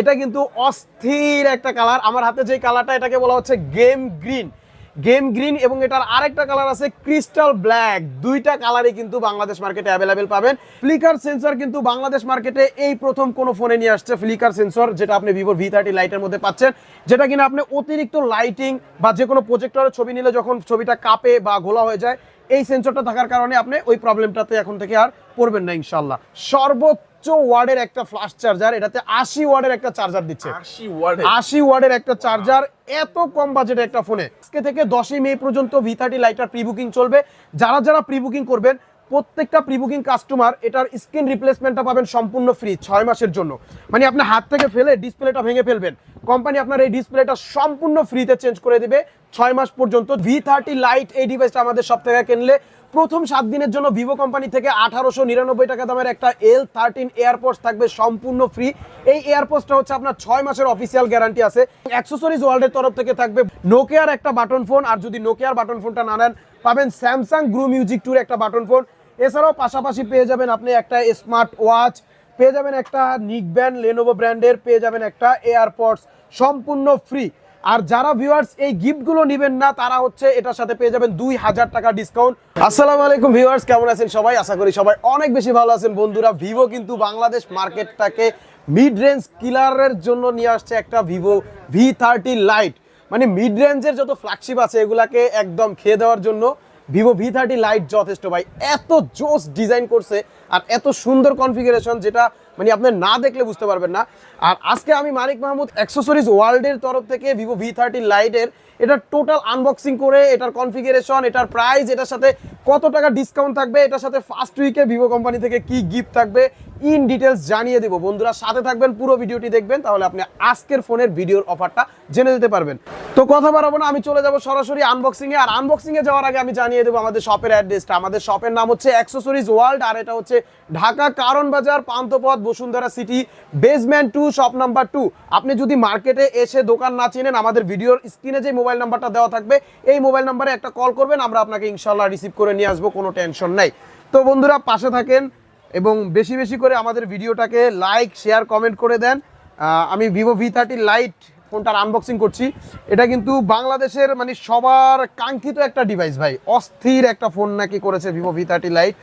এটা কিন্তু অস্থির একটা কালার। আমার হাতে যে কালারটা, এটাকে বলা হচ্ছে গেম গ্রিন। গেম গ্রিন এবং এটার আরেকটা কালার আছে ক্রিস্টাল ব্ল্যাক। দুইটা কালারই কিন্তু বাংলাদেশ মার্কেটে অ্যাভেলেবেল পাবেন। ফ্লিকার সেন্সর কিন্তু বাংলাদেশ মার্কেটে এই প্রথম কোনো ফোনে নিয়ে আসছে ফ্লিকার সেন্সর, যেটা আপনি ভিভো ভি থার্টি লাইটের মধ্যে পাচ্ছেন। যেটা কিনা আপনি অতিরিক্ত লাইটিং বা যে কোনো প্রজেক্টরের ছবি নিলে যখন ছবিটা কাঁপে বা ঘোলা হয়ে যায়, এই সেন্সরটা থাকার কারণে আপনি ওই প্রবলেমটাতে এখন থেকে আর পড়বেন না ইনশাল্লাহ সর্বোচ্চ ওয়ার্ডের একটা ফ্লাশ চার্জার এটাতে আশি ওয়ার্ডের একটা চার্জার দিচ্ছে। আশি ওয়ার্ডে আশি ওয়ার্ডের একটা চার্জার এত কম বাজেটে একটা ফোনে আজকে থেকে দশই মে পর্যন্ত ভি থার্টি লাইটার প্রি বুকিং চলবে। যারা যারা প্রি বুকিং করবেন প্রত্যেকটা প্রি বুকিং কাস্টমার এটার স্ক্রিন রিপ্লেসমেন্টটা পাবেন সম্পূর্ণ ফ্রি ছয় মাসের জন্য। মানে আপনি হাত থেকে ফেলে ডিসপ্লেটা ভেঙে ফেলবেন। কোম্পানি আপনার এই ডিসপ্লেটা সম্পূর্ণ ফ্রিতে চেঞ্জ করে দিবে। ছয় মাস পর্যন্ত ভি থার্টি লাইট এই ডিভাইসটা আমাদের সব থেকে কিনলে প্রথম সাত দিনের জন্য ভিভো কোম্পানি থেকে আঠারোশো নিরানব্বই টাকা দামের একটা এল থার্টিন এয়ারপোর্টস থাকবে সম্পূর্ণ ফ্রি এই এয়ারপোর্টসটা হচ্ছে আপনার ছয় মাসের অফিসিয়াল গ্যারান্টি আছে। অ্যাক্সেসরিজ ওয়ার্ল্ডের তরফ থেকে থাকবে নোকিয়ার একটা বাটন ফোন আর যদি নোকিয়ার বাটন ফোনটা না নেন, পাবেন স্যামসাং গ্রু মিউজিক টুর একটা বাটন ফোন এছাড়াও পাশাপাশি পেয়ে যাবেন আপনি একটা স্মার্ট ওয়াচ পেয়ে যাবেন একটা নিক ব্যান্ড লেনোভো ব্র্যান্ডের পেয়ে যাবেন একটা এয়ারপোর্টস সম্পূর্ণ ফ্রি আর যারা ভিউয়ার্স এই গিফটগুলো নেবেন না, তারা হচ্ছে এটার সাথে পেয়ে যাবেন দুই হাজার টাকা ডিসকাউন্ট আসসালামু আলাইকুম ভিউয়ার্স কেমন আছেন সবাই? আশা করি সবাই অনেক বেশি ভালো আছেন। বন্ধুরা ভিভো কিন্তু বাংলাদেশ মার্কেটটাকে মিড রেঞ্জ কিলারের জন্য নিয়ে আসছে একটা ভিভো ভি থার্টি লাইট মানে মিড রেঞ্জের যত ফ্ল্যাগশিপ আছে, এগুলাকে একদম খেয়ে দেওয়ার জন্য ভিভো ভি থার্টি লাইট যথেষ্ট ভাই। এত জোস ডিজাইন করছে আর এত সুন্দর কনফিগারেশন যেটা মানে আপনি না দেখলে বুঝতে পারবেন না। আর আজকে আমি মানিক মাহমুদ অ্যাক্সেসরিজ ওয়ার্ল্ডের তরফ থেকে ভিভো ভি থার্টি লাইটের এটার টোটাল আনবক্সিং করে এটার কনফিগারেশন এটার প্রাইস এটার সাথে কত টাকা ডিসকাউন্ট থাকবে, এটার সাথে ফার্স্ট উইকে ভিভো কোম্পানি থেকে কি গিফট থাকবে ইন ডিটেলস জানিয়ে দেবো। বন্ধুরা, সাথে থাকবেন, পুরো ভিডিওটি দেখবেন, তাহলে আপনি আজকের ফোনের ভিডিওর অফারটা জেনে যেতে পারবেন। তো কথা বাড়াবো না, আমি চলে যাব সরাসরি আনবক্সিংয়ে আর আনবক্সিং এ যাওয়ার আগে আমি জানিয়ে দেবো আমাদের শপের অ্যাড্রেসটা আমাদের শপের নাম হচ্ছে অ্যাক্সেসরিজ ওয়ার্ল্ড আর এটা হচ্ছে Dhaka Karwan Bazar, Panthapath, Bashundhara City basement two shop number two আপনি যদি মার্কেটে এসে দোকান না চিনেন, আমাদের ভিডিওর স্ক্রিনে যে মোবাইল নাম্বারটা দেওয়া থাকবে, এই মোবাইল নাম্বারে একটা কল করবেন, আমরা আপনাকে ইনশাল্লাহ রিসিভ করে নিয়ে আসব, কোনো টেনশন নাই। তো বন্ধুরা, পাশে থাকেন এবং বেশি বেশি করে আমাদের ভিডিওটাকে লাইক শেয়ার কমেন্ট করে দেন। আমি ভিভো ভি থার্টি লাইট ফোনটার আনবক্সিং করছি। এটা কিন্তু বাংলাদেশের মানে সবার কাঙ্ক্ষিত একটা ডিভাইস ভাই। অস্থির একটা ফোন নাকি করেছে ভিভো ভি থার্টি লাইট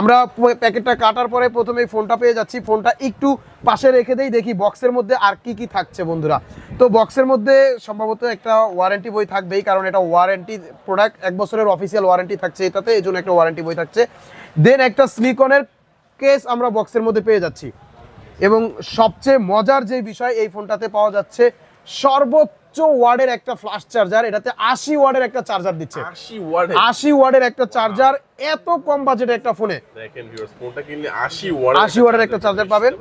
আমরা প্যাকেটটা কাটার পরে প্রথমে ফোনটা পেয়ে যাচ্ছি। ফোনটা একটু পাশে রেখে দেই, দেখি বক্সের মধ্যে আর কি কি থাকছে বন্ধুরা। তো বক্সের মধ্যে সম্ভবত একটা ওয়ারেন্টি বই থাকবেই, কারণ এটা ওয়ারেন্টি প্রোডাক্ট এক বছরের অফিসিয়াল ওয়ারেন্টি থাকছে এটাতে, এই জন্য একটা ওয়ারেন্টি বই থাকছে। দেন একটা সিলিকনের কেস আমরা বক্সের মধ্যে পেয়ে যাচ্ছি। এবং সবচেয়ে মজার যে বিষয় এই ফোনটাতে পাওয়া যাচ্ছে সর্বোচ্চ ওয়ার্ডের একটা ফ্লাশ চার্জার এটাতে আশি ওয়ার্ডের একটা চার্জার দিচ্ছে। আশি ওয়ার্ডের? একটা চার্জার এত কম বাজেটে একটা ফোনে আশি ওয়ার্ডের একটা চার্জার পাবেন।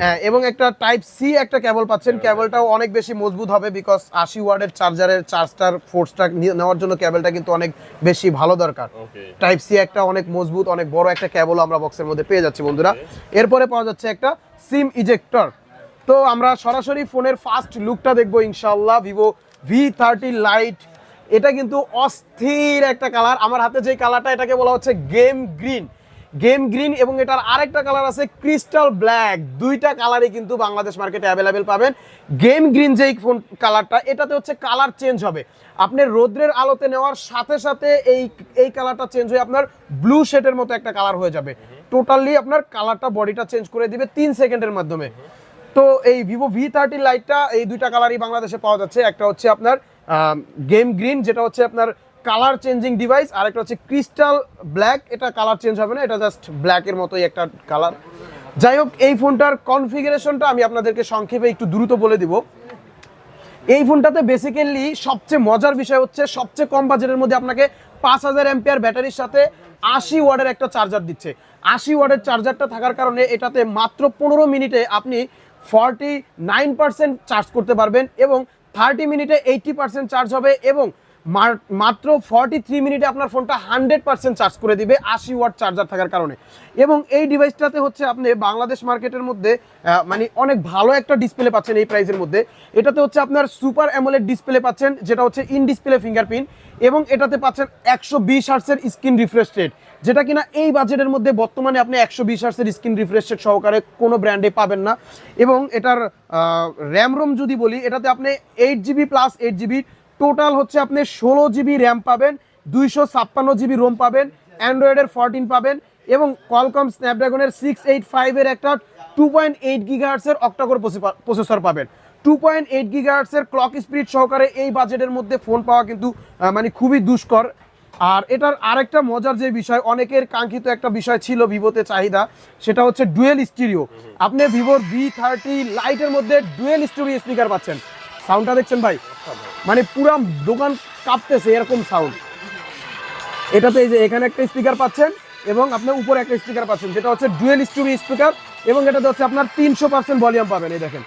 হ্যাঁ, এবং একটা টাইপ সি একটা কেবল পাচ্ছেন। কেবলটাও অনেক বেশি মজবুত হবে বিকজ আশি ওয়ার্ডের চার্জারের চার্জটার ফোর্সটা নেওয়ার জন্য কেবলটা কিন্তু অনেক বেশি ভালো দরকার। টাইপ সি একটা অনেক মজবুত অনেক বড় একটা কেবল আমরা বক্সের মধ্যে পেয়ে যাচ্ছি বন্ধুরা। এরপরে পাওয়া যাচ্ছে একটা সিম ইজেক্টর তো আমরা সরাসরি ফোনের ফার্স্ট লুকটা দেখব ইনশাল্লাহ ভিভো ভি থার্টি লাইট এটা কিন্তু অস্থির একটা কালার। আমার হাতে যে কালারটা, এটাকে বলা হচ্ছে গেম গ্রিন গেম গ্রিন এবং এটার আরেকটা কালার আছে ক্রিস্টাল ব্ল্যাক দুইটা কালারই কিন্তু বাংলাদেশ মার্কেটে অ্যাভেলেবেল পাবেন। গেম গ্রিন যেই ফোন, কালারটা, এটাতে হচ্ছে কালার চেঞ্জ হবে। আপনি রোদ্রের আলোতে নেওয়ার সাথে সাথে এই এই কালারটা চেঞ্জ হয়ে আপনার ব্লু শেডের মতো একটা কালার হয়ে যাবে। টোটালি আপনার কালারটা বডিটা চেঞ্জ করে দিবে তিন সেকেন্ডের মাধ্যমে। তো এই ভিভো ভি থার্টি লাইটটা এই দুইটা কালারই বাংলাদেশে পাওয়া যাচ্ছে। একটা হচ্ছে আপনার গেম গ্রিন যেটা হচ্ছে আপনার কালার চেঞ্জিং ডিভাইস আর একটা হচ্ছে ক্রিস্টাল ব্ল্যাক এটা কালার চেঞ্জ হবে না, এটা জাস্ট ব্ল্যাকের মতোই একটা কালার যাই হোক, এই ফোনটার কনফিগারেশনটা আমি আপনাদেরকে সংক্ষেপে একটু দ্রুত বলে দিব। এই ফোনটাতে বেসিক্যালি সবচেয়ে মজার বিষয় হচ্ছে, সবচেয়ে কম বাজেটের মধ্যে আপনাকে পাঁচ হাজার এমপিআর ব্যাটারির সাথে আশি ওয়ার্ডের একটা চার্জার দিচ্ছে। আশি ওয়ার্ডের চার্জারটা থাকার কারণে এটাতে মাত্র পনেরো মিনিটে আপনি ফর্টি নাইন পার্সেন্ট চার্জ করতে পারবেন এবং থার্টি মিনিটে এইটটি পার্সেন্ট চার্জ হবে এবং মাত্র ফর্টি থ্রি মিনিটে আপনার ফোনটা হান্ড্রেড পার্সেন্ট চার্জ করে দিবে আশি ওয়াট চার্জার থাকার কারণে। এবং এই ডিভাইসটাতে হচ্ছে আপনি বাংলাদেশ মার্কেটের মধ্যে মানে অনেক ভালো একটা ডিসপ্লে পাচ্ছেন এই প্রাইসের মধ্যে। এটাতে হচ্ছে আপনার সুপার অ্যামোলেড ডিসপ্লে পাচ্ছেন, যেটা হচ্ছে ইন ডিসপ্লে ফিঙ্গারপ্রিন্ট এবং এটাতে পাচ্ছেন একশো বিশ হার্সের স্ক্রিন রিফ্রেশ রেট যেটা কিনা এই বাজেটের মধ্যে বর্তমানে আপনি একশো বিশ হার্সের স্ক্রিন রিফ্রেশ রেট সহকারে কোনো ব্র্যান্ডে পাবেন না। এবং এটার র্যাম রোম যদি বলি, এটাতে আপনি eight GB plus eight GB total হচ্ছে আপনি ষোলো জিবি র্যাম পাবেন, দুইশো ছাপ্পান্ন জিবি রোম পাবেন অ্যান্ড্রয়েডের ফোরটিন পাবেন এবং কলকম স্ন্যাপড্রাগনের সিক্স এইট ফাইভের একটা টু পয়েন্ট এইট গিগাহার্সের অক্টাকোর প্রসেসর পাবেন। টু পয়েন্ট এইট গিগাহার্সের ক্লক স্পিড সহকারে এই বাজেটের মধ্যে ফোন পাওয়া কিন্তু মানে খুবই দুষ্কর। আর এটার আরেকটা মজার যে বিষয়, অনেকের কাঙ্ক্ষিত একটা বিষয় ছিল ভিভোতে চাহিদা, সেটা হচ্ছে ডুয়েল স্টিরিও আপনি ভিভোর ভি থার্টি লাইটের মধ্যে ডুয়েল স্টিরিও স্পিকার পাচ্ছেন। সাউন্ডটা দেখছেন ভাই? মানে পুরা দোকান কাঁপতেছে এরকম সাউন্ড এটাতে এই যে এখানে একটা স্পিকার পাচ্ছেন এবং আপনার উপরে একটা স্পিকার পাচ্ছেন, যেটা হচ্ছে ডুয়েল স্টুডিও স্পিকার এবং এটাতে হচ্ছে আপনার তিনশো পার্সেন্ট ভলিউম পাবেন, এই দেখেন।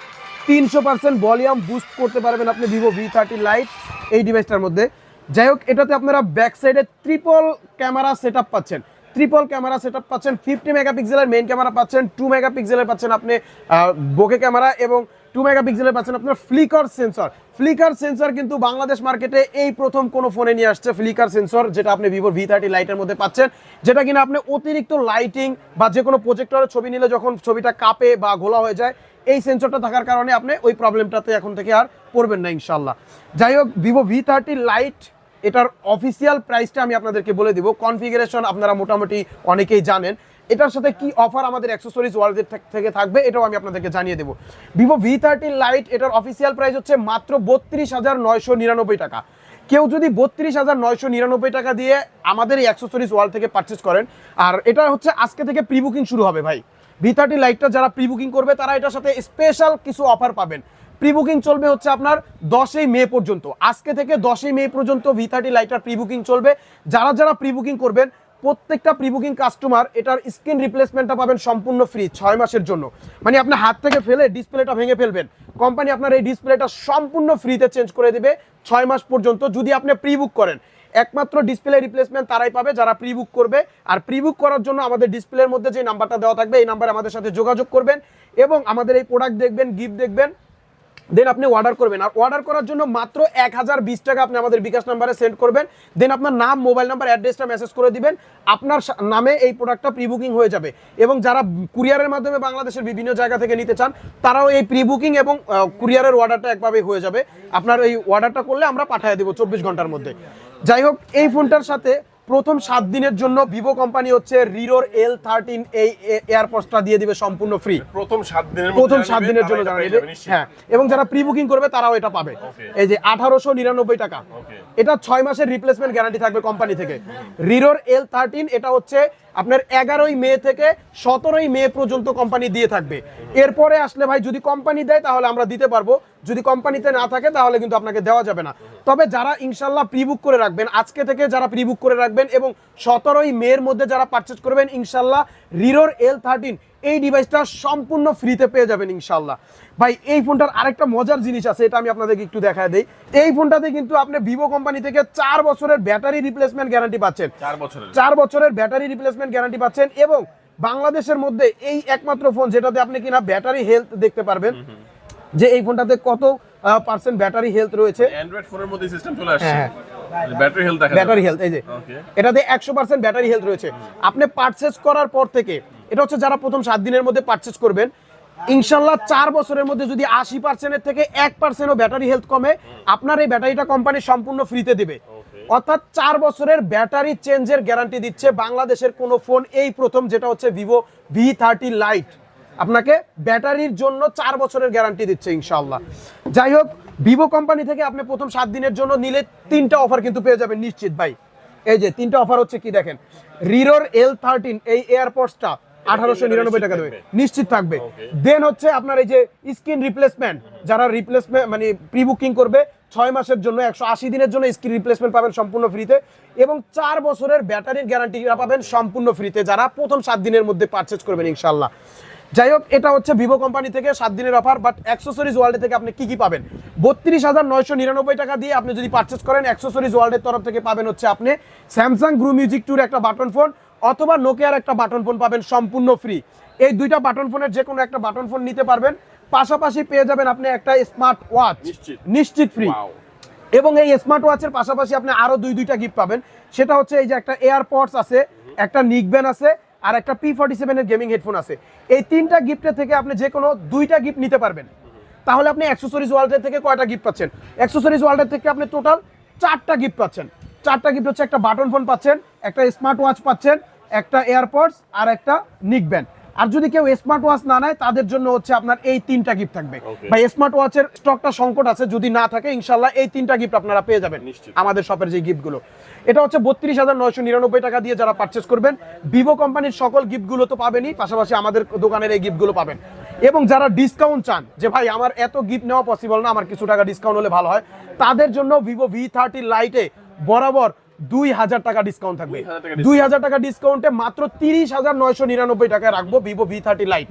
তিনশো পার্সেন্ট ভলিউম বুস্ট করতে পারবেন আপনি ভিভো ভি থার্টি লাইট এই ডিভাইসটার মধ্যে। যাই হোক, এটাতে আপনারা ব্যাক সাইডে ট্রিপল ক্যামেরা সেট পাচ্ছেন। ট্রিপল ক্যামেরা সেট পাচ্ছেন ফিফটি মেগাপিক্সেলের মেইন ক্যামেরা পাচ্ছেন টু মেগাপিক্সেলের পাচ্ছেন আপনি বোকে ক্যামেরা এবং টু মেগাপিক্সেলের পাচ্ছেন আপনার ফ্লিকার সেন্সর ফ্লিকার সেন্সর কিন্তু বাংলাদেশ মার্কেটে এই প্রথম কোনো ফোনে নিয়ে আসছে ফ্লিকার সেন্সর যেটা আপনি ভিভোর ভি থার্টি লাইটের মধ্যে পাচ্ছেন। যেটা কিনা আপনি অতিরিক্ত লাইটিং বা যে কোনো প্রজেক্টরের ছবি নিলে যখন ছবিটা কাঁপে বা ঘোলা হয়ে যায়, এই সেন্সরটা থাকার কারণে আপনি ওই প্রবলেমটাতে এখন থেকে আর পড়বেন না ইনশাল্লাহ যাই হোক ভিভো ভি থার্টি লাইট এটার অফিসিয়াল প্রাইসটা আমি আপনাদেরকে বলে দিব। কনফিগারেশন আপনারা মোটামুটি অনেকেই জানেন। এটার সাথে কি অফার আমাদের অ্যাক্সেসরিজ ওয়ার্ল্ডের থেকে থাকবে, এটাও আমি আপনাদেরকে জানিয়ে দেবো। ভিভো ভি থার্টি লাইট এটার অফিসিয়াল প্রাইস হচ্ছে মাত্র বত্রিশ হাজার নয়শো নিরানব্বই টাকা। কেউ যদি বত্রিশ হাজার নয়শো নিরানব্বই টাকা দিয়ে আমাদের এই অ্যাক্সেসরিজ ওয়ার্ল্ড থেকে পারচেস করেন, আর এটা হচ্ছে আজকে থেকে প্রি বুকিং শুরু হবে ভাই। ভি থার্টি লাইটটা যারা প্রি বুকিং করবে, তারা এটার সাথে স্পেশাল কিছু অফার পাবেন। প্রি বুকিং চলবে হচ্ছে আপনার দশই মে পর্যন্ত। আজকে থেকে দশই মে পর্যন্ত ভি থার্টি লাইটার প্রি বুকিং চলবে। যারা যারা প্রি বুকিং করবেন প্রত্যেকটা প্রি বুকিং কাস্টমার এটার স্ক্রিন রিপ্লেসমেন্টটা পাবেন সম্পূর্ণ ফ্রি ছয় মাসের জন্য। মানে আপনি হাত থেকে ফেলে ডিসপ্লেটা ভেঙে ফেলবেন। কোম্পানি আপনার এই ডিসপ্লেটা সম্পূর্ণ ফ্রিতে চেঞ্জ করে দেবে ছয় মাস পর্যন্ত যদি আপনি প্রি বুক করেন। একমাত্র ডিসপ্লে রিপ্লেসমেন্ট তারাই পাবে যারা প্রি বুক করবে। আর প্রি বুক করার জন্য আমাদের ডিসপ্লের মধ্যে যে নাম্বারটা দেওয়া থাকবে, এই নাম্বারে আমাদের সাথে যোগাযোগ করবেন এবং আমাদের এই প্রোডাক্ট দেখবেন গিফট দেখবেন। দেন আপনি অর্ডার করবেন। আর অর্ডার করার জন্য মাত্র এক হাজার বিশ টাকা আপনি আমাদের বিকাশ নাম্বারে সেন্ড করবেন। দেন আপনার নাম মোবাইল নাম্বার অ্যাড্রেসটা মেসেজ করে দিবেন। আপনার নামে এই প্রোডাক্টটা প্রি বুকিং হয়ে যাবে। এবং যারা কুরিয়ারের মাধ্যমে বাংলাদেশের বিভিন্ন জায়গা থেকে নিতে চান, তারাও এই প্রি বুকিং এবং কুরিয়ারের অর্ডারটা একভাবে হয়ে যাবে। আপনার এই অর্ডারটা করলে আমরা পাঠিয়ে দেবো চব্বিশ ঘণ্টার মধ্যে। যাই হোক, এই ফোনটার সাথে প্রথম সাত দিনের জন্য ভিভো কোম্পানি হচ্ছে রিরোর এল থার্টিন এই এয়ারপোর্টটা দিয়ে দিবে সম্পূর্ণ ফ্রি প্রথম সাত দিনের প্রথম সাত দিনের জন্য যারা হ্যাঁ এবং যারা প্রি বুকিং করবে তারাও এটা পাবে। এই যে আঠারোশো নিরানব্বই টাকা। এটা ছয় মাসের রিপ্লেসমেন্ট গ্যারান্টি থাকবে কোম্পানি থেকে। রিরোর এল থার্টিন এটা হচ্ছে আপনার এগারোই মে থেকে সতেরোই মে পর্যন্ত কোম্পানি দিয়ে থাকবে। এরপরে আসলে ভাই যদি কোম্পানি দেয়, তাহলে আমরা দিতে পারব। যদি কোম্পানিতে না থাকে, তাহলে কিন্তু আপনাকে দেওয়া যাবে না। তবে যারা ইনশাল্লাহ প্রি বুক করে রাখবেন, আজকে থেকে যারা প্রি বুক করে রাখবেন এবং সতেরোই মেয়ের মধ্যে যারা পারচেজ করবেন ইনশাল্লাহ রিরোর এল থার্টিন এই ডিভাইসটা সম্পূর্ণ ফ্রিতে পেয়ে যাবেন ইনশাল্লাহ ভাই এই ফোনটার আরেকটা মজার জিনিস আছে এটা আমি আপনাদেরকে একটু দেখায় দিই। এই ফোনটাতে কিন্তু আপনি ভিভো কোম্পানি থেকে চার বছরের ব্যাটারি রিপ্লেসমেন্ট গ্যারান্টি পাচ্ছেন। চার বছরের। চার বছরের ব্যাটারি রিপ্লেসমেন্ট গ্যারান্টি পাচ্ছেন এবং বাংলাদেশের মধ্যে এই একমাত্র ফোন যেটাতে আপনি কিনা ব্যাটারি হেলথ দেখতে পারবেন। যে এই ফোনটাতে কত পার্সেন্ট ব্যাটারি হেলথ রয়েছে। অ্যান্ড্রয়েড ফোনের মধ্যে সিস্টেম চলে আসছে। হ্যাঁ, ব্যাটারি হেলথ দেখা ব্যাটারি হেলথ এই যে. এটাতে একশো পার্সেন্ট ব্যাটারি হেলথ রয়েছে। আপনি পারচেস করার পর থেকে এটা হচ্ছে যারা প্রথম সাত দিনের মধ্যে পারচেস করবেন। ইনশাল্লাহ চার বছরের মধ্যে যদি আশি পার্সেন্টের থেকে এক পার্সেন্টও ব্যাটারি হেলথ কমে আপনার এই ব্যাটারিটা কোম্পানি সম্পূর্ণ ফ্রিতে দিবে। অর্থাৎ চার বছরের ব্যাটারি চেঞ্জের গ্যারান্টি দিচ্ছে বাংলাদেশের কোনো ফোন এই প্রথম যেটা হচ্ছে ভিভো ভি থার্টি লাইট আপনাকে ব্যাটারির জন্য চার বছরের গ্যারান্টি দিচ্ছে ইনশাল্লাহ। যাই হোক ভিভো কোম্পানি থেকে আপনি প্রথম সাত দিনের জন্য নিলে তিনটা অফার কিন্তু পেয়ে যাবেন নিশ্চিত ভাই। এই যে তিনটা অফার হচ্ছে কি দেখেন? রিরোর এল থার্টিন এই এয়ারপডসটা আঠারোশো নিরানব্বই টাকা দেবে। নিশ্চিত থাকবে। দেন হচ্ছে আপনার এই যে স্ক্রিন রিপ্লেসমেন্ট যারা রিপ্লেসমেন্ট মানে প্রি বুকিং করবে ছয় মাসের জন্য একশো আশি দিনের জন্য স্ক্রিন রিপ্লেসমেন্ট পাবেন সম্পূর্ণ ফ্রিতে এবং চার বছরের ব্যাটারির গ্যারান্টি পাবেন সম্পূর্ণ ফ্রিতে যারা প্রথম সাত দিনের মধ্যে পারচেজ করবেন ইনশাল্লাহ যাই হোক এটা হচ্ছে ভিভো কোম্পানি থেকে সাত দিনের অফার বাট অ্যাক্সেসরিজ ওয়ার্ল্ড থেকে আপনি কি কি পাবেন? বত্রিশ হাজার নয়শো নিরানব্বই টাকা দিয়ে আপনি যদি পারচেস করেন অ্যাক্সেসরিজ ওয়ার্ল্ডের তরফ থেকে পাবেন হচ্ছে আপনি স্যামসাং গ্রু মিউজিক টুর একটা বাটন ফোন অথবা নোকিয়ার একটা বাটন ফোন পাবেন সম্পূর্ণ ফ্রি এই দুইটা বাটন ফোনের যে কোনো একটা বাটন ফোন নিতে পারবেন। পাশাপাশি পেয়ে যাবেন আপনি একটা স্মার্ট ওয়াচ নিশ্চিত। ফ্রি এবং এই স্মার্ট ওয়াচের পাশাপাশি আপনি আরও দুই দুইটা গিফট পাবেন। সেটা হচ্ছে এই যে একটা এয়ারপডস আছে একটা নিকব্যান আছে আর একটা পি ফর্টি সেভেনের গেমিং হেডফোন আছে। এই তিনটা গিফটের থেকে আপনি যে কোনো দুইটা গিফট নিতে পারবেন। তাহলে আপনি অ্যাক্সেসরিজ ওয়ার্ল্ডের থেকে কয়টা গিফট পাচ্ছেন? অ্যাক্সেসরিজ ওয়ার্ল্ডের থেকে আপনি টোটাল চারটা গিফট পাচ্ছেন। চারটা গিফট হচ্ছে একটা বাটন ফোন পাচ্ছেন একটা স্মার্ট ওয়াচ পাচ্ছেন একটা এয়ারপডস আর একটা নিকব্যান্ড আর যদি কেউ স্মার্ট ওয়াচ না নেয় তাদের জন্য হচ্ছে আপনার এই তিনটা গিফট থাকবে. ভাই স্মার্ট ওয়াচের স্টকটা সংকট আছে যদি না থাকে ইনশাল্লাহ এই তিনটা গিফট আপনারা পেয়ে যাবেন। আমাদের শপের যে গিফটগুলো এটা হচ্ছে বত্রিশ হাজার নয়শো নিরানব্বই টাকা দিয়ে যারা পারচেস করবেন ভিভো কোম্পানির সকল গিফটগুলো তো পাবেনই পাশাপাশি আমাদের দোকানের এই গিফটগুলো পাবেন এবং যারা ডিসকাউন্ট চান যে ভাই আমার এত গিফট নেওয়া পসিবল না আমার কিছু টাকা ডিসকাউন্ট হলে ভালো হয় তাদের জন্য ভিভো ভি থার্টি লাইটে বরাবর দুই হাজার টাকা ডিসকাউন্ট থাকবে। দুই হাজার টাকা ডিসকাউন্টে মাত্র তিরিশ হাজার নয়শো নিরানব্বই টাকায় রাখব ভিভো ভি থার্টি লাইট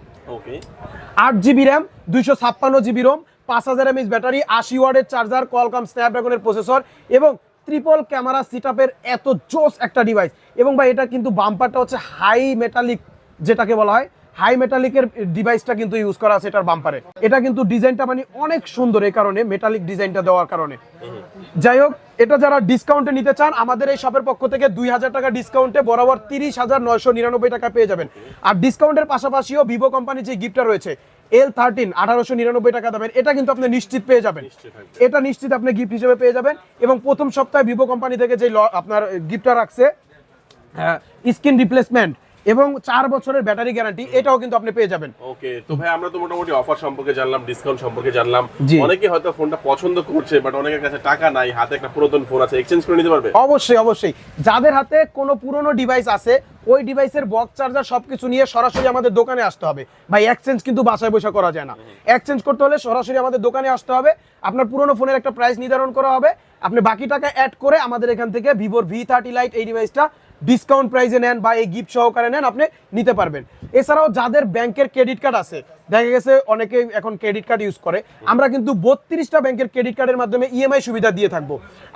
আট জিবি র্যাম দুইশো ছাপ্পান্ন জিবি রোম পাঁচ হাজার এমএস ব্যাটারি আশি ওয়ার্ডের চার্জার কলকাম স্ন্যাপড্রাগনের প্রসেসর এবং ট্রিপল ক্যামেরা সিটআপের এত জোস একটা ডিভাইস এবং ভাই এটা কিন্তু বাম্পারটা হচ্ছে হাই মেটালিক যেটাকে বলা হয় হাই মেটালিকের ডিভাইসটা কিন্তু ইউজ করা আছে এটার বাম্পারে এটা কিন্তু ডিজাইনটা মানে অনেক সুন্দর এই কারণে মেটালিক ডিজাইনটা দেওয়ার কারণে। যাই হোক এটা যারা ডিসকাউন্টে নিতে চান আমাদের এই শপের পক্ষ থেকে দুই হাজার টাকা ডিসকাউন্টে বরাবর তিরিশ হাজার নয়শো নিরানব্বই টাকা পেয়ে যাবেন। আর ডিসকাউন্টের পাশাপাশিও ভিভো কোম্পানির যে গিফটটা রয়েছে এল থার্টিন আঠারোশো নিরানব্বই টাকা দেবেন এটা কিন্তু আপনি নিশ্চিত পেয়ে যাবেন। এটা নিশ্চিত আপনি গিফট হিসেবে পেয়ে যাবেন এবং প্রথম সপ্তাহে ভিভো কোম্পানি থেকে যে আপনার গিফটটা রাখছে স্কিন রিপ্লেসমেন্ট এবং চার বছরের ব্যাটারি গ্যারান্টি এটাও কিন্তু আপনি পেয়ে যাবেন। ওকে তো ভাই আমরা তো মোটামুটি অফার সম্পর্কে জানলাম ডিসকাউন্ট সম্পর্কে জানলাম। অনেকে হয়তো ফোনটা পছন্দ করছে বাট অনেকের কাছে টাকা নাই হাতে একটা পুরাতন ফোন আছে এক্সচেঞ্জ করে নিতে পারবে? অবশ্যই অবশ্যই। যাদের হাতে কোনো পুরনো ডিভাইস আছে ওই ডিভাইসের বক্স চার্জার সবকিছু নিয়ে সরাসরি আমাদের দোকানে আসতে হবে। ভাই এক্সচেঞ্জ কিন্তু বাসায় বসে করা যায় না। এক্সচেঞ্জ করতে হলে সরাসরি আমাদের দোকানে আসতে হবে। আপনার পুরনো ফোনের একটা প্রাইস নির্ধারণ করা হবে। আপনি বাকি টাকা অ্যাড করে আমাদের এখান থেকে ভিভোর ভি থার্টি লাইট এই ডিভাইসটা ডিসকাউন্ট প্রাইসে নেন বা এই গিফট সহকারে নেন আপনি নিতে পারবেন। এছাড়াও যাদের ব্যাংকের ক্রেডিট কার্ড আছে দেখা গেছে অনেকে এখন ক্রেডিট কার্ড ইউজ করে আমরা কিন্তু বত্রিশটা ব্যাংকের ক্রেডিট কার্ডের মাধ্যমে ইএমআই সুবিধা দিয়ে থাকব।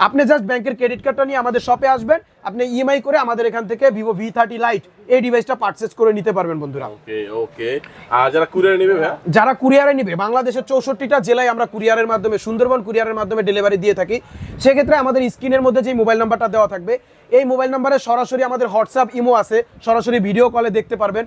আপনি জাস্ট ব্যাংকের ক্রেডিট কার্ডটা নিয়ে আমাদের শপে আসবেন আপনি ইএমআই করে আমাদের এখান থেকে ভিভো ভি থার্টি লাইট এই ডিভাইসটা পারচেস করে নিতে পারবেন বন্ধুরা। ওকে ওকে। আর যারা কুরিয়ার নেবে যারা কুরিয়ারে নিবে বাংলাদেশের চৌষট্টিটা জেলায় আমরা কুরিয়ারের মাধ্যমে সুন্দরবন কুরিয়ারের মাধ্যমে ডেলিভারি দিয়ে থাকি। সেক্ষেত্রে আমাদের স্ক্রিনের মধ্যে যে মোবাইল নাম্বারটা দেওয়া থাকবে এই মোবাইল নাম্বারে সরাসরি আমাদের হোয়াটসঅ্যাপ ইমো আছে সরাসরি ভিডিও কলে দেখতে পারবেন।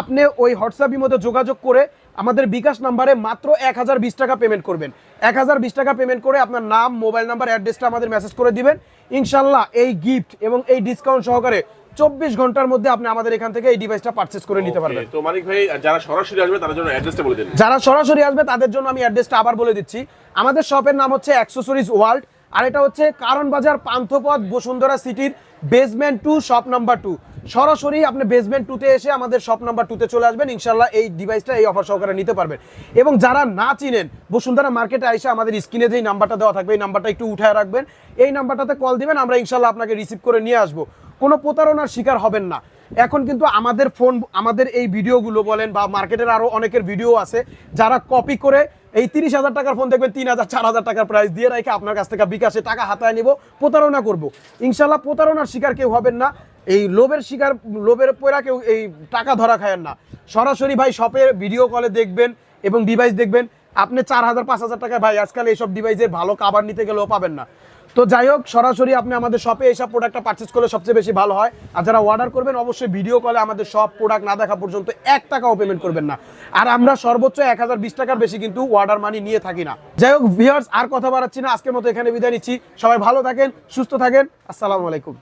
আপনি ওই হোয়াটসঅ্যাপ ইমোতে যোগাযোগ করে আমাদের বিকাশ নাম্বারে মাত্র এক হাজার বিশ টাকা পেমেন্ট করবেন। এক হাজার বিশ টাকা পেমেন্ট করে আপনার নাম মোবাইল নাম্বার অ্যাড্রেসটা আমাদের মেসেজ করে দিবেন। ইনশাল্লাহ এই গিফট এবং এই ডিসকাউন্ট সহকারে চব্বিশ ঘণ্টার মধ্যে আপনি আমাদের এখান থেকে এই ডিভাইসটা পারচেস করে নিতে পারবেন। তো মানিক ভাই যারা সরাসরি আসবে তাদের জন্য অ্যাড্রেসটা বলে দিন। যারা সরাসরি আসবে তাদের জন্য আমি অ্যাড্রেসটা আবার বলে দিচ্ছি। আমাদের শপের নাম হচ্ছে অ্যাক্সেসরিজ ওয়ার্ল্ড আর এটা হচ্ছে কারণ বাজার পান্থপথ বসুন্ধরা সিটির basement two shop number two সরাসরি আপনি বেসমেন্ট টুতে এসে আমাদের শপ নাম্বার টুতে চলে আসবেন। ইনশাল্লাহ এই ডিভাইসটা এই অফার সহকারে নিতে পারবেন। এবং যারা না চিনেন, বসুন্ধরা মার্কেটে এসে আমাদের স্ক্রিনে যেই নাম্বারটা দেওয়া থাকবে, এই নাম্বারটা একটু উঠায় রাখবেন। এই নাম্বারটাতে কল দিবেন, আমরা ইনশাল্লাহ আপনাকে রিসিভ করে নিয়ে আসব। কোনো প্রতারণার শিকার হবেন না। এখন কিন্তু আমাদের ফোন আমাদের এই ভিডিওগুলো বলেন বা মার্কেটের আরও অনেকের ভিডিও আছে, যারা কপি করে এই তিরিশ হাজার টাকার ফোন দেখবেন তিন হাজার, চার হাজার টাকার প্রাইস দিয়ে রেখে আপনার কাছ থেকে বিকাশে টাকা হাতায় নিব, প্রতারণা করব। ইনশাল্লাহ প্রতারণার শিকার কেউ হবেন না। এই লোভের শিকার, লোভের পয়রা কেউ এই টাকা ধরা খায়েন না। সরাসরি ভাই শপে ভিডিও কলে দেখবেন এবং ডিভাইস দেখবেন। আপনি চার হাজার, পাঁচ হাজার টাকায় ভাই আজকাল এইসব ডিভাইসের ভালো কাবার নিতে গেলেও পাবেন না। তো যাই হোক, সরাসরি আপনি আমাদের শপে এইসব প্রোডাক্টটা পার্চেস করলে সবচেয়ে বেশি ভালো হয়। আর যারা অর্ডার করবেন, অবশ্যই ভিডিও কলে আমাদের সব প্রোডাক্ট না দেখা পর্যন্ত এক টাকাও পেমেন্ট করবেন না। আর আমরা সর্বোচ্চ এক হাজার বিশ টাকার বেশি কিন্তু অর্ডার মানি নিয়ে থাকি না। যাই হোক ভিউয়ার্স আর কথা বাড়াচ্ছি না। আজকের মতো এখানে বিদায় নিচ্ছি। সবাই ভালো থাকেন, সুস্থ থাকেন। আসসালামু আলাইকুম।